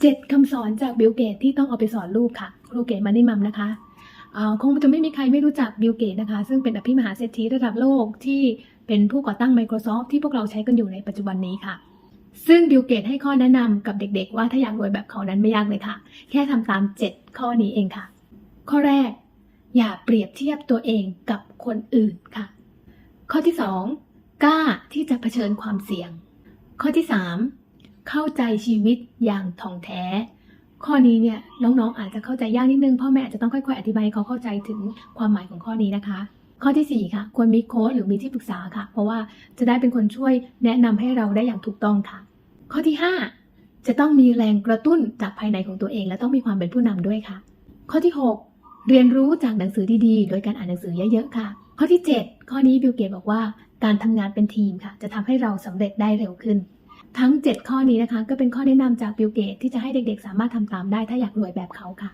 เจ็ดคำสอนจากบิลเกตที่ต้องเอาไปสอนลูกค่ะ ครูเกตมานิมัมนะคะคงจะไม่มีใครไม่รู้จักบิลเกตนะคะ ซึ่งเป็นอภิมหาเศรษฐีระดับโลกที่เป็นผู้ก่อตั้ง Microsoft ที่พวกเราใช้กันอยู่ในปัจจุบันนี้ค่ะ ซึ่งบิลเกตให้ข้อแนะนำกับเด็กๆ ว่าถ้าอยากรวยแบบเขานั้นไม่ยากเลยค่ะ แค่ทำตาม 7 ข้อนี้เองค่ะ ข้อแรก อย่าเปรียบเทียบตัวเองกับคนอื่นค่ะ ข้อที่ 2 กล้าที่จะเผชิญความเสี่ยง ข้อที่ 3 เข้าใจชีวิตอย่างถ่องแท้ ข้อนี้เนี่ยน้องๆอาจจะเข้าใจยากนิดนึงพ่อแม่อาจจะต้องค่อยๆ อธิบายให้เขาเข้าใจถึงความหมายของข้อนี้นะคะ ข้อทีสี่ 4 ค่ะ ควรมีโค้ชหรือมีที่ปรึกษาค่ะ เพราะว่าจะได้เป็นคนช่วยแนะนำให้เราได้อย่างถูกต้องค่ะ ข้อที่ 5 จะต้องมีแรงกระตุ้นจากภายในของตัวเอง และต้องมีความเป็นผู้นำด้วยค่ะ ข้อที่ 6 เรียนรู้จากหนังสือดีๆ โดยการอ่านหนังสือเยอะๆค่ะ ข้อที่ 7 ข้อนี้บิลเกตบอกว่าการทำงานเป็นทีมค่ะ จะทำให้เราสำเร็จได้เร็วขึ้น ทั้ง 7 ข้อนี้นะคะ ก็เป็นข้อแนะนำจากบิลเกตที่จะให้เด็กๆ สามารถทำตามได้ถ้าอยากรวยแบบเขาค่ะ